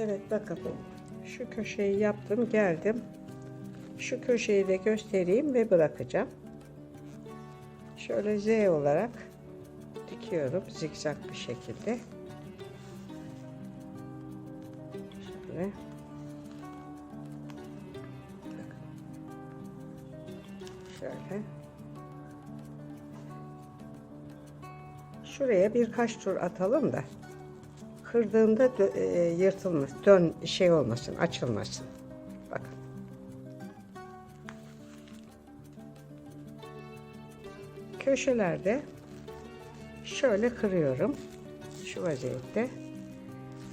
Evet bakın şu köşeyi yaptım geldim. Şu köşeyi de göstereyim ve bırakacağım. Şöyle Z olarak dikiyorum zikzak bir şekilde. Şöyle. Şöyle. Şuraya birkaç tur atalım da kırdığımda e, yırtılmasın, dön şey olmasın, açılmasın. Bakın. Köşelerde şöyle kırıyorum. Şu vaziyette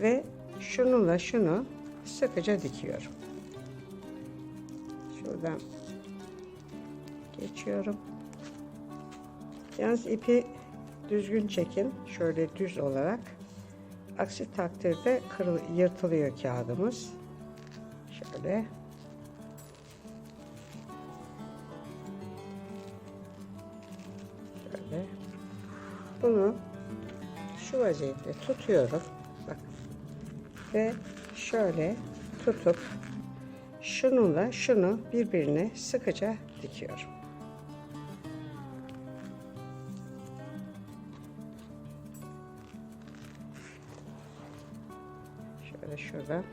ve şununla şunu sıkıca dikiyorum. Şuradan geçiyorum. Yalnız ipi düzgün çekin. Şöyle düz olarak. Aksi takdirde kırıl, yırtılıyor kağıdımız. Şöyle. Şöyle. Bunu şu vaziyette tutuyorum. Bak. Ve şöyle tutup şununla şunu birbirine sıkıca dikiyorum. Şöyle şuradan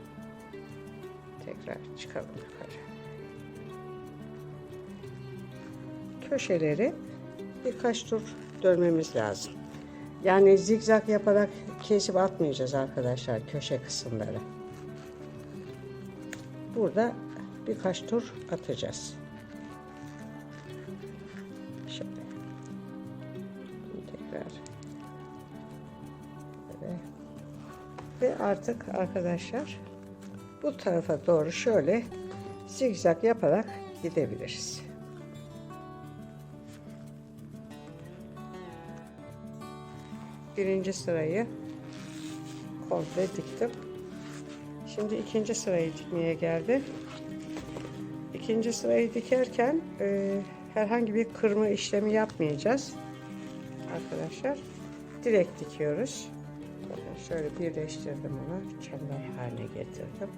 tekrar çıkalım yukarı. Köşeleri birkaç tur dönmemiz lazım. Yani zigzag yaparak kesip atmayacağız arkadaşlar köşe kısımları. Burada birkaç tur atacağız. Ve artık arkadaşlar bu tarafa doğru şöyle zigzag yaparak gidebiliriz. Birinci sırayı komple diktim. Şimdi ikinci sırayı dikmeye geldi. İkinci sırayı dikerken e, herhangi bir kırma işlemi yapmayacağız. Arkadaşlar direkt dikiyoruz. Şöyle birleştirdim onu. Çember haline getirdim.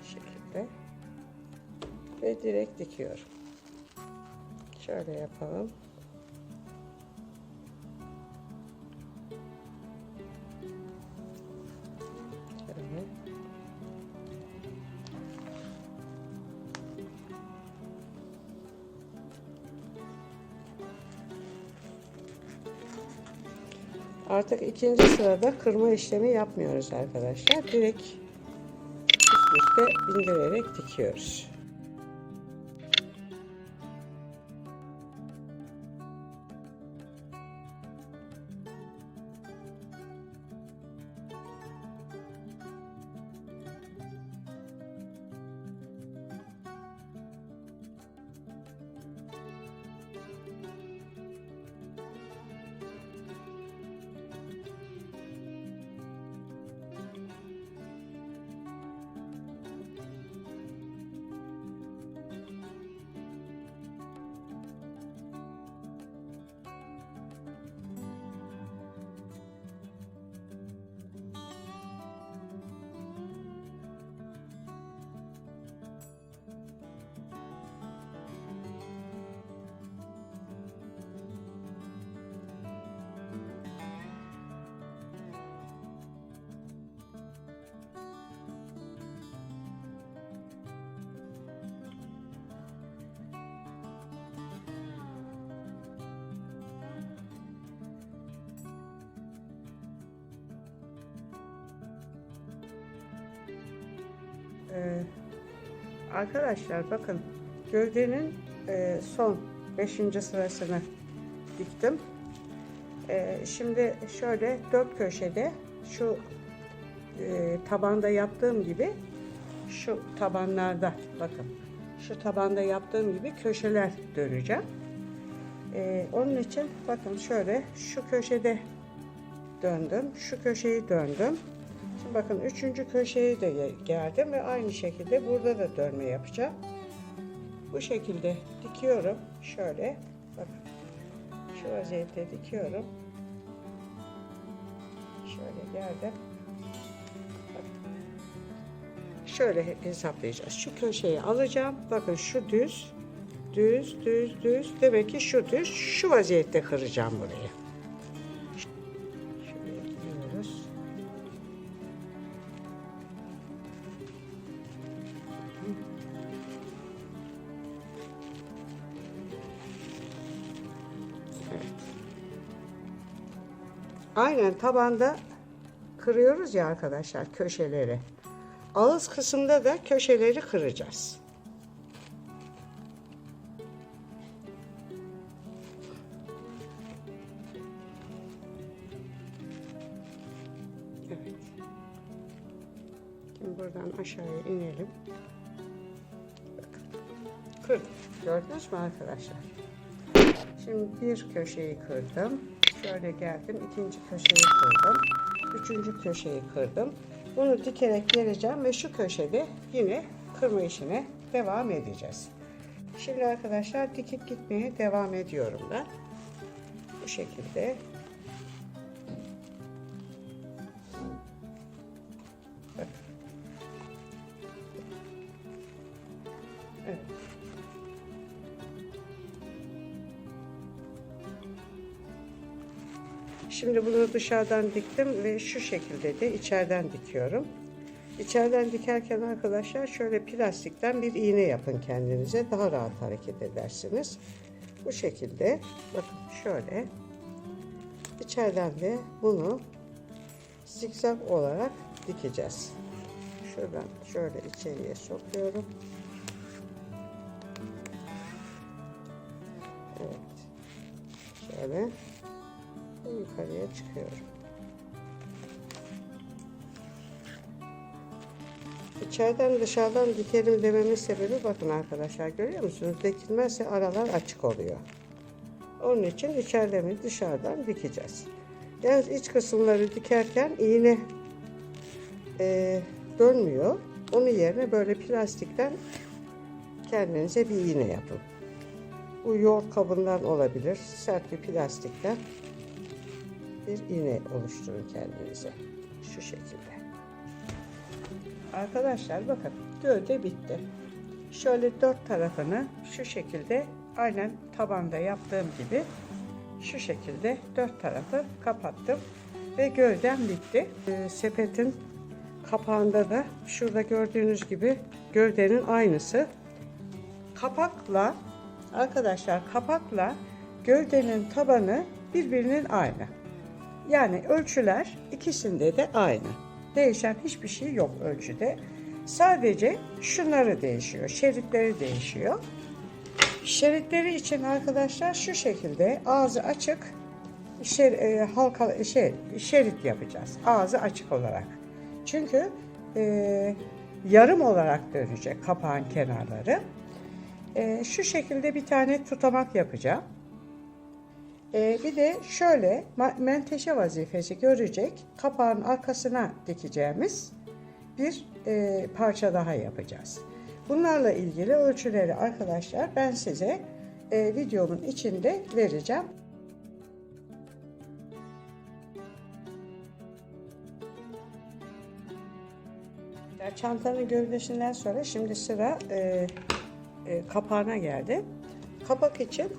Bu şekilde. Ve direkt dikiyorum. Şöyle yapalım. Artık ikinci sırada kırma işlemi yapmıyoruz arkadaşlar. Direkt üst üste bindirerek dikiyoruz. Ee, arkadaşlar bakın gövdenin e, son 5. sırasını diktim. Ee, şimdi şöyle dört köşede şu e, tabanda yaptığım gibi şu tabanlarda bakın şu tabanda yaptığım gibi köşeler döneceğim. Ee, onun için bakın şöyle şu köşede döndüm. Şu köşeyi döndüm. Bakın üçüncü köşeyi de ge- geldim ve aynı şekilde burada da dönme yapacağım. Bu şekilde dikiyorum. Şöyle bakın. Şu vaziyette dikiyorum. Şöyle geldim. Bakın. şöyle hesaplayacağız. Şu köşeyi alacağım. Bakın şu düz, düz, düz, düz. Demek ki şu düz. Şu vaziyette kıracağım burayı. Aynen tabanda kırıyoruz ya arkadaşlar köşeleri. Ağız kısımda da köşeleri kıracağız. Evet. Şimdi buradan aşağıya inelim. Bakın. Kırdım. Gördünüz mü arkadaşlar? Şimdi bir köşeyi kırdım. Şöyle geldim. ikinci köşeyi kırdım. Üçüncü köşeyi kırdım. Bunu dikerek geleceğim ve şu köşede yine kırma işine devam edeceğiz. Şimdi arkadaşlar dikip gitmeye devam ediyorum ben. Bu şekilde. Şimdi bunu dışarıdan diktim ve şu şekilde de içeriden dikiyorum. İçeriden dikerken arkadaşlar şöyle plastikten bir iğne yapın kendinize. Daha rahat hareket edersiniz. Bu şekilde bakın şöyle içeriden de bunu zikzak olarak dikeceğiz. Şuradan şöyle içeriye sokuyorum. Evet. Şöyle yukarıya çıkıyorum. İçeriden dışarıdan dikelim dememin sebebi bakın arkadaşlar görüyor musunuz? Dikilmezse aralar açık oluyor. Onun için içeride mi dışarıdan dikeceğiz. Yalnız iç kısımları dikerken iğne e, dönmüyor. Onun yerine böyle plastikten kendinize bir iğne yapın. Bu yoğurt kabından olabilir. Sert bir plastikten bir iğne oluşturun kendinize. Şu şekilde. Arkadaşlar bakın gövde bitti. Şöyle dört tarafını şu şekilde aynen tabanda yaptığım gibi şu şekilde dört tarafı kapattım ve gövdem bitti. Ee, sepetin kapağında da şurada gördüğünüz gibi gövdenin aynısı. Kapakla arkadaşlar kapakla gövdenin tabanı birbirinin aynı. Yani ölçüler ikisinde de aynı. Değişen hiçbir şey yok ölçüde. Sadece şunları değişiyor. Şeritleri değişiyor. Şeritleri için arkadaşlar şu şekilde ağzı açık şer, e, halka şey şerit yapacağız. Ağzı açık olarak. Çünkü e, yarım olarak dönecek kapağın kenarları. E, şu şekilde bir tane tutamak yapacağım. Ee, bir de şöyle menteşe vazifesi görecek kapağın arkasına dikeceğimiz bir e, parça daha yapacağız. Bunlarla ilgili ölçüleri arkadaşlar ben size e, videomun içinde vereceğim. Çantanın gövdesinden sonra şimdi sıra e, e, kapağına geldi. Kapak için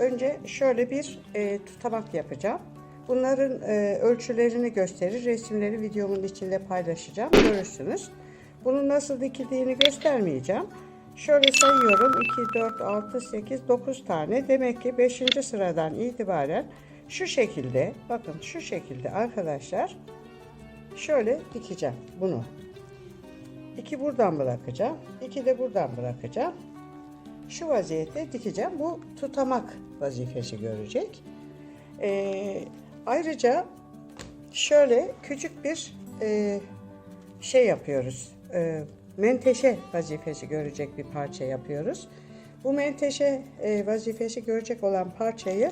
önce şöyle bir e, tutamak yapacağım. Bunların e, ölçülerini gösterir, resimleri videomun içinde paylaşacağım. Görürsünüz. Bunun nasıl dikildiğini göstermeyeceğim. Şöyle sayıyorum. 2, 4, 6, 8, 9 tane. Demek ki 5. sıradan itibaren şu şekilde, bakın şu şekilde arkadaşlar şöyle dikeceğim bunu. İki buradan bırakacağım. iki de buradan bırakacağım. Şu vaziyette dikeceğim. Bu tutamak vazifesi görecek. Ee, ayrıca şöyle küçük bir e, şey yapıyoruz. E, menteşe vazifesi görecek bir parça yapıyoruz. Bu menteşe e, vazifesi görecek olan parçayı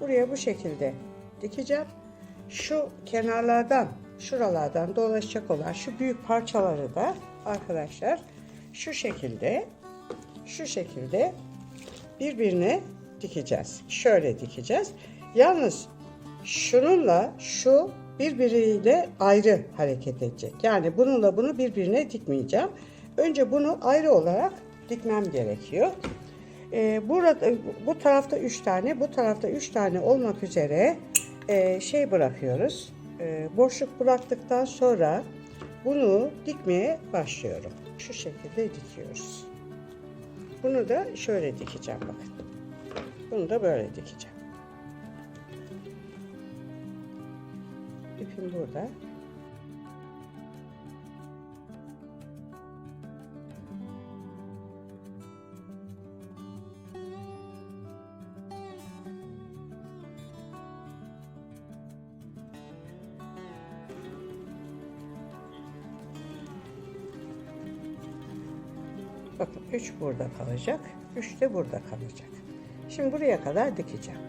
buraya bu şekilde dikeceğim. Şu kenarlardan, şuralardan dolaşacak olan şu büyük parçaları da arkadaşlar şu şekilde şu şekilde birbirine dikeceğiz. Şöyle dikeceğiz. Yalnız şununla şu birbiriyle ayrı hareket edecek. Yani bununla bunu birbirine dikmeyeceğim. önce bunu ayrı olarak dikmem gerekiyor. Ee, burada bu tarafta 3 tane, bu tarafta 3 tane olmak üzere e, şey bırakıyoruz. E, boşluk bıraktıktan sonra bunu dikmeye başlıyorum. Şu şekilde dikiyoruz. Bunu da şöyle dikeceğim bakın. Bunu da böyle dikeceğim. İpim burada. Bakın 3 burada kalacak. 3 de burada kalacak. Şimdi buraya kadar dikeceğim.